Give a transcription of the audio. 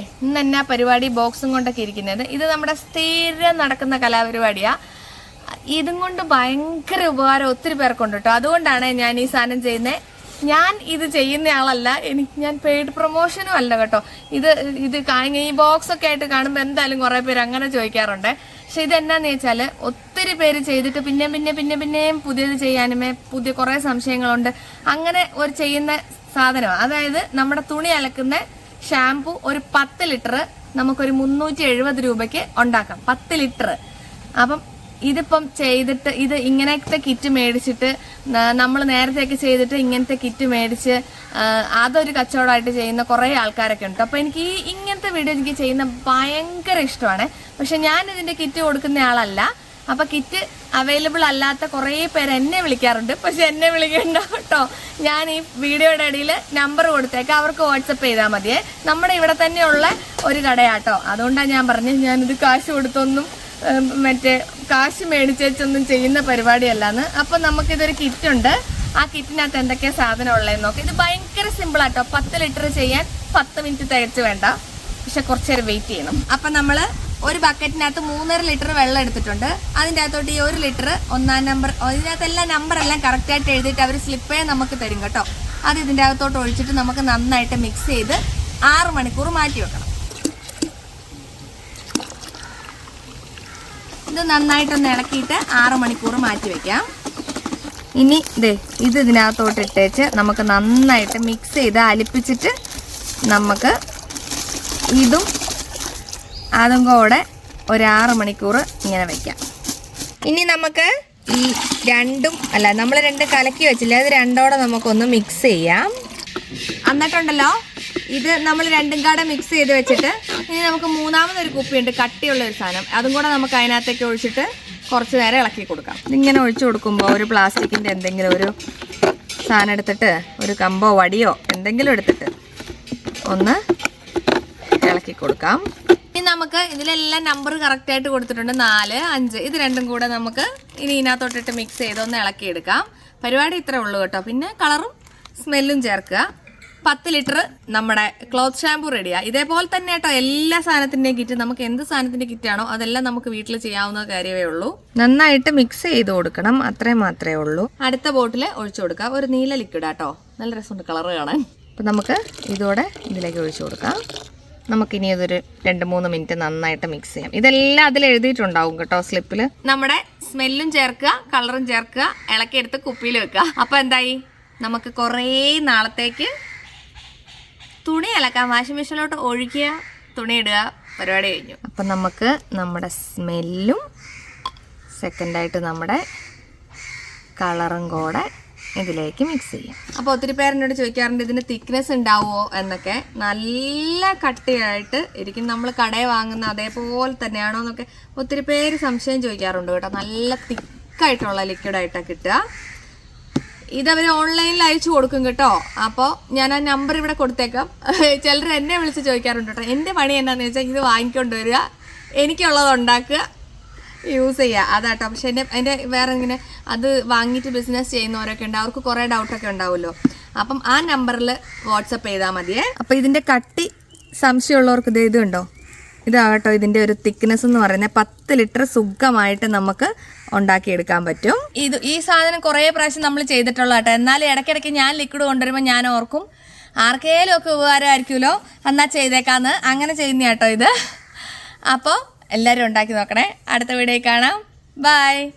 ഇന്ന് എന്നാ പരിപാടി ബോക്സും കൊണ്ടൊക്കെ ഇരിക്കുന്നത്? ഇത് നമ്മുടെ സ്ഥിരം നടക്കുന്ന കലാപരിപാടിയാ. ഇതും കൊണ്ട് ഭയങ്കര ഉപകാരം ഒത്തിരി പേർക്കുണ്ട് കേട്ടോ അതുകൊണ്ടാണ് ഞാൻ ഈ സാധനം ചെയ്യുന്നത് ഞാൻ ഇത് ചെയ്യുന്ന ആളല്ല. എനിക്ക് ഞാൻ പെയ്ഡ് പ്രൊമോഷനും അല്ല കേട്ടോ. ഇത് ഇത് ഈ ബോക്സ് ഒക്കെ ആയിട്ട് കാണുമ്പോൾ എന്തായാലും കുറേ പേര് അങ്ങനെ ചോദിക്കാറുണ്ട്. പക്ഷെ ഇത് എന്നാന്ന് വെച്ചാൽ ഒത്തിരി പേര് ചെയ്തിട്ട് പിന്നെ പിന്നെ പിന്നെ പിന്നെയും പുതിയത് ചെയ്യാനുമേ പുതിയ കുറേ സംശയങ്ങളുണ്ട്. അങ്ങനെ ഒരു ചെയ്യുന്ന സാധനമാണ് അതായത് നമ്മുടെ തുണി അലക്കുന്ന ഷാംപൂ ഒരു പത്ത് ലിറ്റർ നമുക്കൊരു മുന്നൂറ്റി എഴുപത് രൂപയ്ക്ക് ഉണ്ടാക്കാം. പത്ത് ലിറ്റർ. അപ്പം ഇതിപ്പം ചെയ്തിട്ട് ഇത് ഇങ്ങനത്തെ കിറ്റ് മേടിച്ചിട്ട് നമ്മൾ നേരത്തെയൊക്കെ ചെയ്തിട്ട് ഇങ്ങനത്തെ കിറ്റ് മേടിച്ച് അതൊരു കച്ചവടമായിട്ട് ചെയ്യുന്ന കുറേ ആൾക്കാരൊക്കെ ഉണ്ട്. അപ്പോൾ എനിക്ക് ഈ ഇങ്ങനത്തെ വീഡിയോ എനിക്ക് ചെയ്യുന്ന ഭയങ്കര ഇഷ്ടമാണ്. പക്ഷെ ഞാൻ ഇതിന്റെ കിറ്റ് കൊടുക്കുന്ന ആളല്ല. അപ്പൊ കിറ്റ് അവൈലബിൾ അല്ലാത്ത കുറേ പേര് എന്നെ വിളിക്കാറുണ്ട്. പക്ഷെ എന്നെ വിളിക്കണ്ട കേട്ടോ. ഞാൻ ഈ വീഡിയോയുടെ ഇടയിൽ നമ്പർ കൊടുത്തേക്കാം. അവർക്ക് വാട്സപ്പ് ചെയ്താൽ മതിയേ നമ്മുടെ ഇവിടെ തന്നെയുള്ള ഒരു കടയാട്ടോ. അതുകൊണ്ടാണ് ഞാൻ പറഞ്ഞത് ഞാനിത് കാശ് കൊടുത്തൊന്നും മറ്റേ കാശ് മേടിച്ചൊന്നും ചെയ്യുന്ന പരിപാടിയല്ലാന്ന്. അപ്പൊ നമുക്കിതൊരു കിറ്റ് ഉണ്ട്. ആ കിറ്റിനകത്ത് എന്തൊക്കെയാ സാധനം ഉള്ളതെന്ന് നോക്കാം. ഇത് ഭയങ്കര സിമ്പിൾ ആട്ടോ. പത്ത് ലിറ്റർ ചെയ്യാൻ പത്ത് മിനിറ്റ് തികച്ച് വേണ്ട. പക്ഷെ കുറച്ചേരം വെയിറ്റ് ചെയ്യണം. അപ്പൊ നമ്മൾ ഒരു ബക്കറ്റിനകത്ത് മൂന്നര ലിറ്റർ വെള്ളം എടുത്തിട്ടുണ്ട്. അതിന്റെ അകത്തോട്ട് ഈ ഒരു ലിറ്റർ ഒന്നാം നമ്പർ ഇതിനകത്ത് എല്ലാ നമ്പർ എല്ലാം കറക്റ്റ് ആയിട്ട് എഴുതിയിട്ട് അവർ സ്ലിപ്പേ നമുക്ക് തരും കേട്ടോ. അത് ഇതിന്റെ അകത്തോട്ട് ഒഴിച്ചിട്ട് നമുക്ക് നന്നായിട്ട് മിക്സ് ചെയ്ത് ആറ് മണിക്കൂർ മാറ്റി വെക്കണം. ഇത് നന്നായിട്ടൊന്ന് ഇളക്കിയിട്ട് ആറ് മണിക്കൂർ മാറ്റി വെക്കാം. ഇനി ഇതേ ഇത് ഇതിനകത്തോട്ട് ഇട്ടേച്ച് നമുക്ക് നന്നായിട്ട് മിക്സ് ചെയ്ത് അലിപ്പിച്ചിട്ട് നമുക്ക് ഇതും അതും കൂടെ ഒരാറ് മണിക്കൂർ ഇങ്ങനെ വെക്കാം. ഇനി നമുക്ക് ഈ രണ്ടും അല്ല നമ്മൾ രണ്ട് കലക്കി വെച്ചില്ല അത് രണ്ടോടെ നമുക്കൊന്ന് മിക്സ് ചെയ്യാം. എന്നിട്ടുണ്ടല്ലോ ഇത് നമ്മൾ രണ്ടും കൂടെ മിക്സ് ചെയ്ത് വെച്ചിട്ട് ഇനി നമുക്ക് മൂന്നാമതൊരു കുപ്പിയുണ്ട് കട്ടിയുള്ള ഒരു സാധനം. അതും കൂടെ നമുക്ക് അതിനകത്തേക്ക് ഒഴിച്ചിട്ട് കുറച്ച് നേരം ഇളക്കി കൊടുക്കാം. ഇതിങ്ങനെ ഒഴിച്ചു കൊടുക്കുമ്പോൾ ഒരു പ്ലാസ്റ്റിക്കിന്റെ എന്തെങ്കിലും ഒരു സാധനം എടുത്തിട്ട് ഒരു കമ്പോ വടിയോ എന്തെങ്കിലും എടുത്തിട്ട് ഒന്ന് ഇളക്കി കൊടുക്കാം. നമുക്ക് ഇതിലെല്ലാം നമ്പർ കറക്റ്റ് ആയിട്ട് കൊടുത്തിട്ടുണ്ട്. നാല് അഞ്ച്. ഇത് രണ്ടും കൂടെ നമുക്ക് ഇനി ഇതിനകത്തോട്ടിട്ട് മിക്സ് ചെയ്ത് ഒന്ന് ഇളക്കിയെടുക്കാം. പരിപാടി ഇത്രേ ഉള്ളൂ കേട്ടോ. പിന്നെ കളറും സ്മെല്ലും ചേർക്കുക. പത്ത് ലിറ്റർ നമ്മുടെ ക്ലോത്ത് ഷാമ്പൂ റെഡിയാ ഇതേപോലെ തന്നെ കേട്ടോ. എല്ലാ സാധനത്തിന്റെയും കിറ്റ് നമുക്ക് എന്ത് സാധനത്തിന്റെ കിറ്റാണോ അതെല്ലാം നമുക്ക് വീട്ടിൽ ചെയ്യാവുന്ന കാര്യമേ ഉള്ളൂ. നന്നായിട്ട് മിക്സ് ചെയ്ത് കൊടുക്കണം. അത്രേ മാത്രമേ ഉള്ളൂ. അടുത്ത ബോട്ടിൽ ഒഴിച്ചു കൊടുക്കാം. ഒരു നീല ലിക്വിഡാട്ടോ നല്ല രസമുണ്ട് കളർ കാണാൻ. അപ്പം നമുക്ക് ഇതോടെ ഇതിലേക്ക് ഒഴിച്ചു കൊടുക്കാം. നമുക്കിനി ഇതൊരു രണ്ട് മൂന്ന് മിനിറ്റ് നന്നായിട്ട് മിക്സ് ചെയ്യാം. ഇതെല്ലാം അതിൽ എഴുതിയിട്ടുണ്ടാവും കേട്ടോ സ്ലിപ്പിൽ നമ്മുടെ സ്മെല്ലും ചേർക്കുക കളറും ചേർക്കുക ഇളക്കിയെടുത്ത് കുപ്പിയിൽ വെക്കുക. അപ്പോൾ എന്തായി? നമുക്ക് കുറേ നാളത്തേക്ക് തുണി അലക്കാം. വാഷിംഗ് മെഷീനിലോട്ട് ഒഴുകിയ തുണി ഇടുക. പരിപാടി കഴിഞ്ഞു. അപ്പം നമുക്ക് നമ്മുടെ സ്മെല്ലും സെക്കൻഡായിട്ട് നമ്മുടെ കളറും കൂടെ ഇതിലേക്ക് മിക്സ് ചെയ്യാം. അപ്പോൾ ഒത്തിരി പേരെന്നോട് ചോദിക്കാറുണ്ട് ഇതിന് തിക്നെസ് ഉണ്ടാവുമോ എന്നൊക്കെ. നല്ല കട്ടിയായിട്ട് ഇരിക്കും. നമ്മൾ കടയിൽ വാങ്ങുന്ന അതേപോലെ തന്നെയാണോ എന്നൊക്കെ ഒത്തിരി പേര് സംശയം ചോദിക്കാറുണ്ട് കേട്ടോ. നല്ല തിക്കായിട്ടുള്ള ലിക്വിഡായിട്ടാണ് കിട്ടുക. ഇതവർ ഓൺലൈനിൽ അയച്ചു കൊടുക്കും കേട്ടോ. അപ്പോൾ ഞാൻ ആ നമ്പർ ഇവിടെ കൊടുത്തേക്കാം. ചിലർ എന്നെ വിളിച്ച് ചോദിക്കാറുണ്ട് കേട്ടോ. എന്റെ പണി എന്താണെന്ന് വെച്ചാൽ ഇത് വാങ്ങിക്കൊണ്ട് വരിക. എനിക്കുള്ളത് ഉണ്ടാക്കുക. യൂസ് ചെയ്യുക അതാട്ടോ. പക്ഷെ എന്റെ എന്റെ വേറെ ഇങ്ങനെ അത് വാങ്ങിയിട്ട് ബിസിനസ് ചെയ്യുന്നവരൊക്കെ ഉണ്ട്. അവർക്ക് കുറേ ഡൗട്ടൊക്കെ ഉണ്ടാവുമല്ലോ. അപ്പം ആ നമ്പറിൽ വാട്സപ്പ് ചെയ്താൽ മതിയേ. അപ്പോൾ ഇതിന്റെ കട്ടി സംശയമുള്ളവർക്ക് ഇത് ഇത് ഉണ്ടോ ഇതാകട്ടോ ഇതിന്റെ ഒരു തിക്നെസ് എന്ന് പറയുന്നത്. പത്ത് ലിറ്റർ സുഖമായിട്ട് നമുക്ക് ഉണ്ടാക്കിയെടുക്കാൻ പറ്റും. ഇത് ഈ സാധനം കുറേ പ്രാവശ്യം നമ്മൾ ചെയ്തിട്ടുള്ള കേട്ടോ എന്നാലും ഇടയ്ക്കിടയ്ക്ക് ഞാൻ ലിക്വിഡ് കൊണ്ടുവരുമ്പോൾ ഞാൻ ഓർക്കും ആർക്കേലും ഒക്കെ ഉപകാരമായിരിക്കുമല്ലോ എന്നാൽ ചെയ്തേക്കാന്ന്. അങ്ങനെ ചെയ്യുന്ന കേട്ടോ ഇത്. അപ്പോൾ എല്ലാവരും ഉണ്ടാക്കി നോക്കണേ. അടുത്ത വീഡിയോ കാണാം. ബൈ